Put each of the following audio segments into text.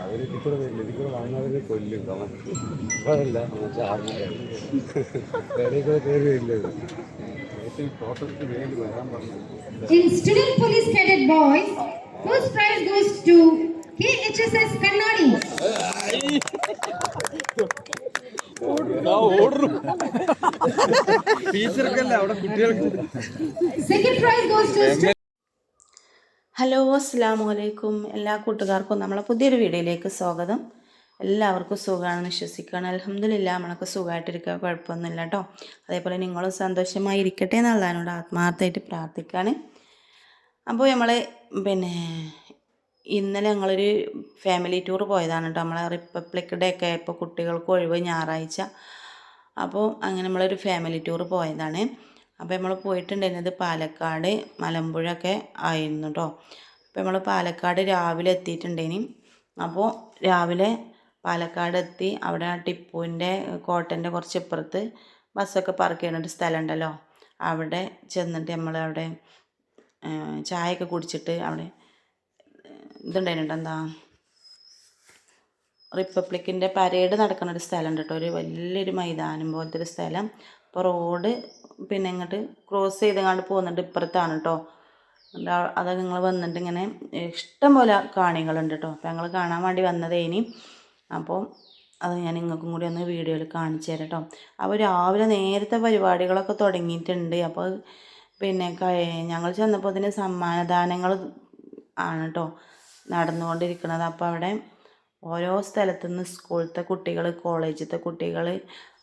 അവർ ഇതിൽ കൂടെ വരില്ല ഇതിൽ കൂടെ വന്നവരെ കൊല്ലും പക്ഷെ ആർമിക്കാർ വേറെ കൂടെ കയറി വരില്ല ഏറ്റവും ഫോട്ടോയ്ക്ക് വേണ്ടി വരാൻ പറഞ്ഞു In student police cadet boys, first prize goes to KHSS Kannadi. ടീച്ചർക്കല്ല അവിടെ കുട്ടികൾക്ക് prize goes to stu- hello അസ്സാം വലൈക്കും എല്ലാ കൂട്ടുകാർക്കും നമ്മളെ പുതിയൊരു വീഡിയോയിലേക്ക് സ്വാഗതം. എല്ലാവർക്കും സുഖമാണെന്ന് വിശ്വസിക്കുകയാണ്. അലഹമ്മദില്ല നമ്മളൊക്കെ സുഖമായിട്ടിരിക്കുക. കുഴപ്പമൊന്നുമില്ല കേട്ടോ. അതേപോലെ നിങ്ങളും സന്തോഷമായി ഇരിക്കട്ടെ എന്നുള്ളതിനോട് ആത്മാർത്ഥമായിട്ട് പ്രാർത്ഥിക്കുകയാണ്. അപ്പോൾ നമ്മൾ പിന്നെ ഇന്നലെ ഞങ്ങളൊരു ഫാമിലി ടൂർ പോയതാണ് കേട്ടോ. നമ്മളെ റിപ്പബ്ലിക് ഡേ ഒക്കെ ഇപ്പോൾ കുട്ടികൾക്ക് ഒഴിവ് ഞായറാഴ്ച. അപ്പോൾ അങ്ങനെ നമ്മളൊരു ഫാമിലി ടൂർ പോയതാണ്. അപ്പോൾ നമ്മൾ പോയിട്ടുണ്ടായിരുന്നത് പാലക്കാട് മലമ്പുഴ ഒക്കെ ആയിരുന്നു കേട്ടോ അപ്പോൾ നമ്മൾ പാലക്കാട് രാവിലെ എത്തിയിട്ടുണ്ടേനി അപ്പോൾ രാവിലെ പാലക്കാട് എത്തി. അവിടെ ടിപ്പുവിന്റെ കോട്ടന്റെ കുറച്ച് ഇപ്പുറത്ത് ബസ്സൊക്കെ പാർക്ക് ചെയ്യുന്ന ഒരു സ്ഥലം ഉണ്ടല്ലോ അവിടെ ചെന്നിട്ട് നമ്മൾ അവിടെ ചായയൊക്കെ കുടിച്ചിട്ട് അവിടെ ഇതുണ്ടായിരുന്നു എന്താ? റിപ്പബ്ലിക്കിന്റെ പരേഡ് നടക്കുന്ന ഒരു സ്ഥലം കേട്ടോ ഒരു വലിയൊരു മൈതാനം പോലത്തെ ഒരു സ്ഥലം. അപ്പോൾ റോഡ് പിന്നെ ഇങ്ങോട്ട് ക്രോസ് ചെയ്തങ്ങാണ്ട് പോകുന്നുണ്ട് ഇപ്പുറത്താണ് കേട്ടോ അതൊക്കെ നിങ്ങൾ വന്നിട്ട് ഇങ്ങനെ ഇഷ്ടം പോലെ കാണികളുണ്ട് കേട്ടോ അപ്പോൾ ഞങ്ങൾ കാണാൻ വേണ്ടി വന്നതേനി അപ്പോൾ അത് ഞാൻ നിങ്ങൾക്കും കൂടി ഒന്ന് വീഡിയോയിൽ കാണിച്ചു തരാം കേട്ടോ അപ്പോൾ രാവിലെ നേരത്തെ പരിപാടികളൊക്കെ തുടങ്ങിയിട്ടുണ്ട്. അപ്പോൾ പിന്നെ ഞങ്ങൾ ചെന്നപ്പോൾ ഇതിന് സമ്മാനദാനങ്ങൾ ആണ് കേട്ടോ നടന്നുകൊണ്ടിരിക്കുന്നത് അപ്പോൾ അവിടെ ഓരോ സ്ഥലത്തു നിന്ന് സ്കൂളത്തെ കുട്ടികൾ കോളേജിലത്തെ കുട്ടികൾ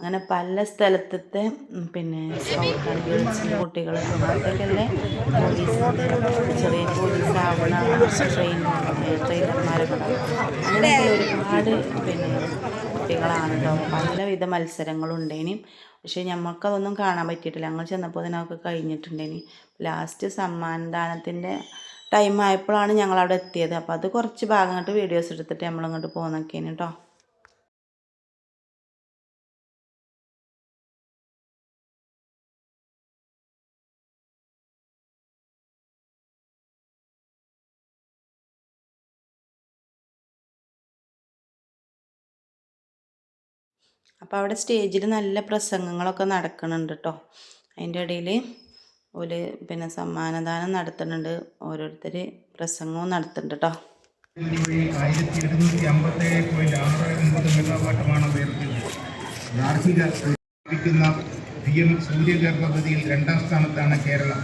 അങ്ങനെ പല സ്ഥലത്തത്തെ പിന്നെ ഗേൾസിന്റെ കുട്ടികൾ ചെറിയ പോലീസ് ആവണ ട്രെയിൻ ട്രെയിനർമാരൊക്കെ ഉണ്ടാവും അങ്ങനെ ഒരുപാട് പിന്നെ കുട്ടികളാണ് കേട്ടോ പലവിധ മത്സരങ്ങളുണ്ടേനി പക്ഷേ ഞമ്മക്കതൊന്നും കാണാൻ പറ്റിയിട്ടില്ല. ഞങ്ങൾ ചെന്നപ്പോൾ അതിനൊക്കെ കഴിഞ്ഞിട്ടുണ്ടേനി ലാസ്റ്റ് സമ്മാനദാനത്തിന്റെ ടൈം ആയപ്പോഴാണ് ഞങ്ങൾ അവിടെ എത്തിയത്. അപ്പോൾ അത് കുറച്ച് ഭാഗമായിട്ട് വീഡിയോസ് എടുത്തിട്ട് നമ്മൾ ഇങ്ങോട്ട് പോകുന്നൊക്കെയാണ് കേട്ടോ. അപ്പോൾ അവിടെ സ്റ്റേജിൽ നല്ല പ്രസംഗങ്ങളൊക്കെ നടക്കുന്നുണ്ട് കേട്ടോ അതിന്റെ ഇടയിൽ ഒരു പിന്നെ സമ്മാനദാനം നടത്തുന്നുണ്ട് ഓരോരുത്തർ പ്രസംഗവും നടത്തുന്നുണ്ട് കേട്ടോ പദ്ധതിയിൽ രണ്ടാം സ്ഥാനത്താണ് കേരളം.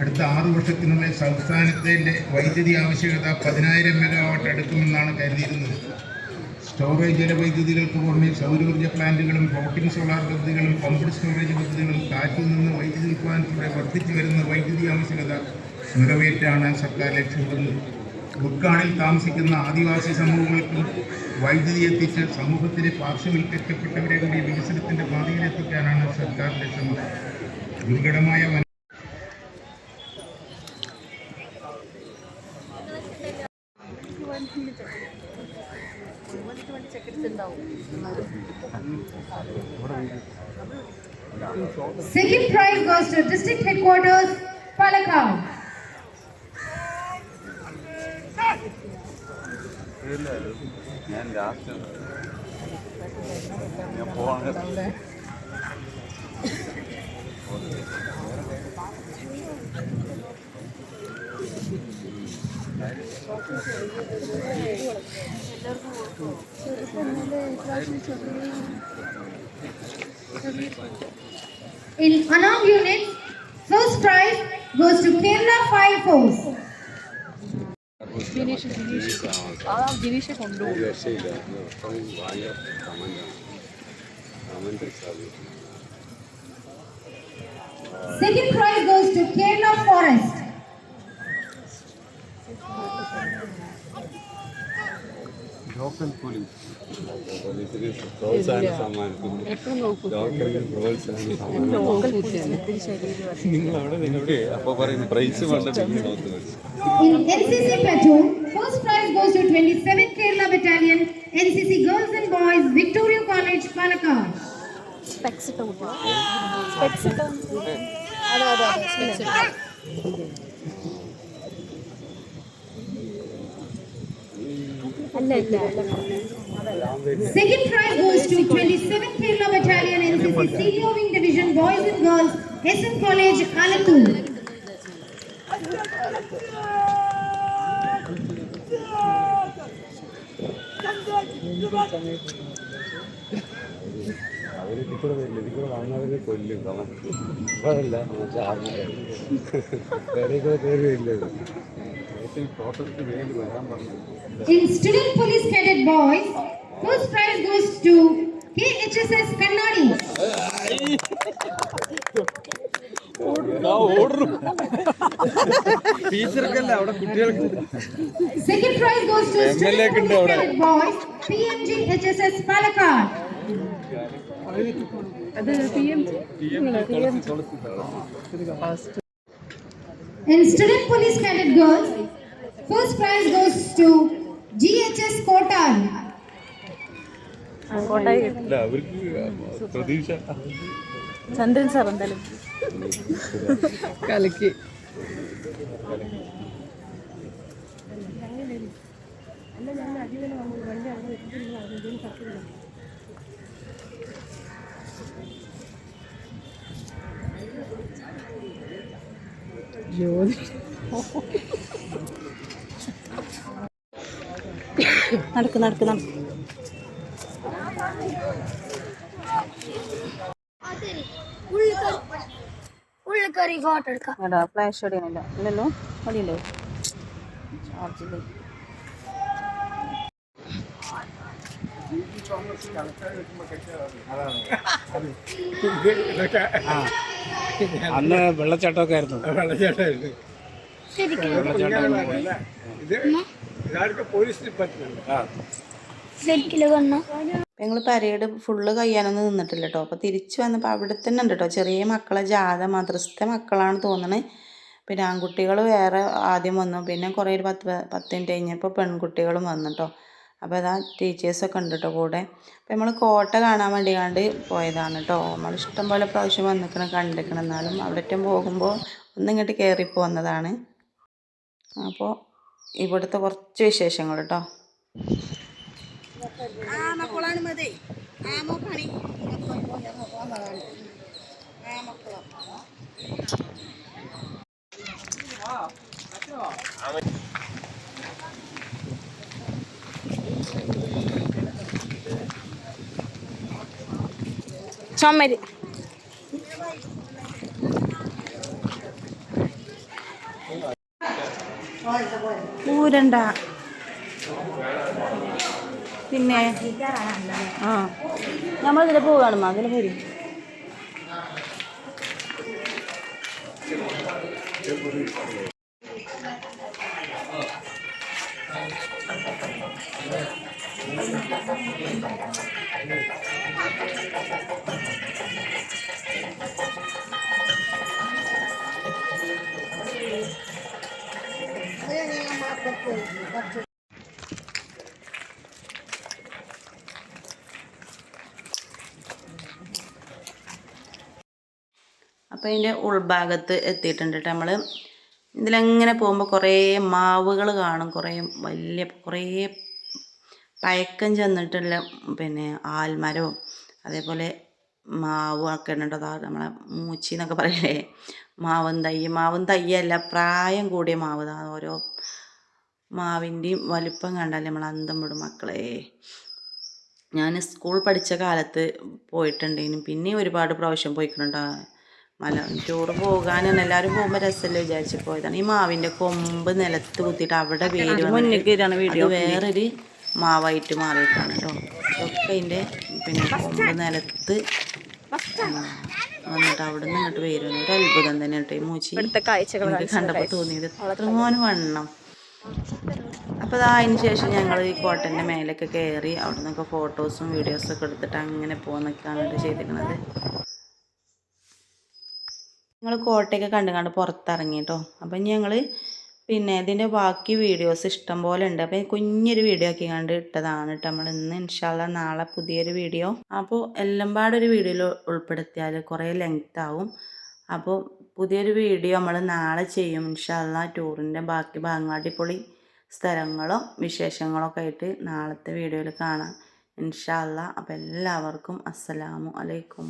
അടുത്ത ആറ് വർഷത്തിനുള്ളിൽ സംസ്ഥാനത്തിന്റെ വൈദ്യുതി ആവശ്യകത പതിനായിരം മെഗാവാട്ട് അടുക്കുമെന്നാണ് കരുതിയിരുന്നത്. സ്റ്റോറേജ് ജലവൈദ്യുതികൾക്ക് പുറമെ സൗരോർജ പ്ലാന്റുകളും ഫ്ലോട്ടിംഗ് സോളാർ പദ്ധതികളും പമ്പ്ഡ് സ്റ്റോറേജ് പദ്ധതികളും കാറ്റിൽ നിന്ന് വൈദ്യുതി ഉൽപ്പാദനത്തിലൂടെ വർദ്ധിച്ചു വരുന്ന വൈദ്യുതി ആവശ്യകത നിറവേറ്റാണ് സർക്കാർ ലക്ഷ്യമിടുന്നത്. ബുക്കാണിൽ താമസിക്കുന്ന ആദിവാസി സമൂഹങ്ങൾക്കും വൈദ്യുതി എത്തിച്ച് സമൂഹത്തിലെ പാർശ്വവൽക്കരിക്കപ്പെട്ടവരെ കൂടി വികസനത്തിന്റെ പാതയിലെത്തിക്കാനാണ് സർക്കാർ ലക്ഷ്യമിടുന്നത്. ദുർഘടമായ Second prize goes to district headquarters, Palakkad. ഞാൻ ലാസ്റ്റ് ഞാൻ പോകണ In unarmed unit, first prize goes to Kerala Fire Force. Dinesh కొండు Second prize goes to Kerala Forest. Platoon, first prize goes to 27th Kerala Battalion, NCC Girls and Boys, Victoria College, Palakkad. Specs ഇട്ട് specs ഇട്ട് അതെ അതെ അതെ specs ഇട്ട് Second prize goes to 27th Kerala Battalion NCC Senior Wing Division Boys and Girls SM College, Alathur. അവര് ഇതിൽ കൂടെ വരില്ല ഇതിൽ കൂടെ വന്നവരെ കൊല്ലും അവൻ അതല്ല ചാർമാരാണ് വേറെ കൂടെ കയറി വരില്ല In Student Police Cadet Boys, first prize goes to KHSS Kannadi. ടീച്ചർക്കല്ല അവിടെ കുട്ടികൾക്ക് Second prize goes to Student Police Cadet Boys, PMG HSS Palakkad. In Student Police Cadet Girls, first prize goes to GHS Kotal. Kottayi ഇല്ല അവർക്ക് പ്രതീക്ഷ. ചന്ദ്രൻ sir എന്തായാലും. കലക്കി. നടക്ക് നടക്ക് നടക്ക് ഉള്ളിൽ കയറി ഫോട്ടോ എടുക്കാം എടാ ഫ്ലാഷ് അടിയണില്ല. ഇല്ലല്ലോ? അടിയല്ലോ? ചാർജിൽ അന്ന് വെള്ളച്ചാട്ടമൊക്കെ ആയിരുന്നു. വെള്ളച്ചാട്ടമായിരുന്നു ഇത് ഇതാർക്ക് ഞങ്ങൾ പരേഡ് ഫുള്ള് കഴിയാനൊന്നും നിന്നിട്ടില്ല കേട്ടോ അപ്പോൾ തിരിച്ചു വന്നപ്പോൾ അവിടെ തന്നെ ഉണ്ട് കേട്ടോ ചെറിയ മക്കളെ ജാഥ മദ്രസത്തെ മക്കളാണ് തോന്നണേ. പിന്നെ ആൺകുട്ടികൾ വേറെ ആദ്യം വന്നു. പിന്നെ കുറേ ഒരു പത്ത് പത്ത് മിനിറ്റ് കഴിഞ്ഞപ്പോൾ പെൺകുട്ടികളും വന്നു കേട്ടോ അപ്പോൾ അതാ ടീച്ചേഴ്സൊക്കെ ഉണ്ട് കേട്ടോ കൂടെ. അപ്പോൾ നമ്മൾ കോട്ട കാണാൻ വേണ്ടി കണ്ട് പോയതാണ് കേട്ടോ നമ്മൾ ഇഷ്ടം പോലെ പ്രാവശ്യം വന്നിക്കണം കണ്ടിരിക്കണം എന്നാലും അവിടെ പോകുമ്പോൾ ഒന്നിങ്ങോട്ട് കയറി പോന്നതാണ് അപ്പോൾ ഇവിടുത്തെ കുറച്ച് വിശേഷങ്ങൾ കേട്ടോ ചുമര്. ഊരണ്ട പിന്നെ? ആ. നമ്മളിതിൽ പോവുകയാണ് അതിൽ വരും അപ്പോൾ അതിന്റെ ഉൾഭാഗത്ത് എത്തിയിട്ടുണ്ട് കേട്ടോ നമ്മൾ ഇതിലങ്ങനെ പോകുമ്പോൾ കുറേ മാവുകൾ കാണും. കുറേ വലിയ കുറേ പഴക്കം ചെന്നിട്ടുള്ള പിന്നെ ആൽമരവും അതേപോലെ മാവും ഒക്കെ ഉണ്ട് നമ്മളെ മൂച്ചി എന്നൊക്കെ പറയില്ലേ? മാവും തൈ. മാവും തയ്യല്ല പ്രായം കൂടിയ മാവ്. ഓരോ മാവിന്റെയും വലിപ്പം കണ്ടാലേ നമ്മൾ അന്തം വിടും മക്കളെ. ഞാൻ സ്കൂൾ പഠിച്ച കാലത്ത് പോയിട്ടുണ്ടെങ്കിലും പിന്നെ ഒരുപാട് പ്രാവശ്യം പോയിക്കണുണ്ടോ? മല ടൂറ് പോകാനാണ് എല്ലാവരും പോകുമ്പോൾ രസമല്ലേ വിചാരിച്ച് പോയതാണ്. ഈ മാവിന്റെ കൊമ്പ് നിലത്ത് കുത്തിയിട്ട് അവിടെ വേര് അത് വേറൊരു മാവായിട്ട് മാറിയിട്ടാണ് കേട്ടോ. ഇതൊക്കെ അതിന്റെ പിന്നെ കൊമ്പ് നിലത്ത് വന്നിട്ട് അവിടെ നിന്ന് ഇങ്ങോട്ട് വേര്. ഒരു അത്ഭുതം തന്നെ കേട്ടോ ഈ മൂച്ചി. കണ്ടപ്പോൾ തോന്നിയത് അത്രമോനും വണ്ണം. അപ്പോൾ അതാ അതിന് ശേഷം ഞങ്ങൾ ഈ കോട്ടന്റെ മേലൊക്കെ കയറി അവിടെ നിന്നൊക്കെ ഫോട്ടോസും വീഡിയോസും ഒക്കെ എടുത്തിട്ട് അങ്ങനെ പോകുന്നൊക്കെയാണ് ചെയ്തിരിക്കുന്നത് ഞങ്ങൾ കോട്ടയൊക്കെ കണ്ടു കണ്ട് പുറത്തിറങ്ങി കേട്ടോ അപ്പം ഞങ്ങൾ പിന്നെ ഇതിന്റെ ബാക്കി വീഡിയോസ് ഇഷ്ടം പോലെ ഉണ്ട്. അപ്പം കുഞ്ഞൊരു വീഡിയോ ആക്കി കണ്ട് ഇട്ടതാണ് കേട്ടോ നമ്മൾ ഇന്ന്. ഇൻഷാല്ല നാളെ പുതിയൊരു വീഡിയോ. അപ്പോൾ എല്ലാം പാടൊരു വീഡിയോയിൽ ഉൾപ്പെടുത്തിയാൽ കുറേ ലെങ്ത് ആവും. അപ്പോൾ പുതിയൊരു വീഡിയോ നമ്മൾ നാളെ ചെയ്യും. ഇൻഷാല്ല ടൂറിന്റെ ബാക്കി ഭാഗങ്ങൾ അടിപൊളി സ്ഥലങ്ങളും വിശേഷങ്ങളൊക്കെ ആയിട്ട് നാളത്തെ വീഡിയോയിൽ കാണാം. ഇൻഷാല്ല അപ്പോൾ എല്ലാവർക്കും അസ്സലാമു അലൈക്കും.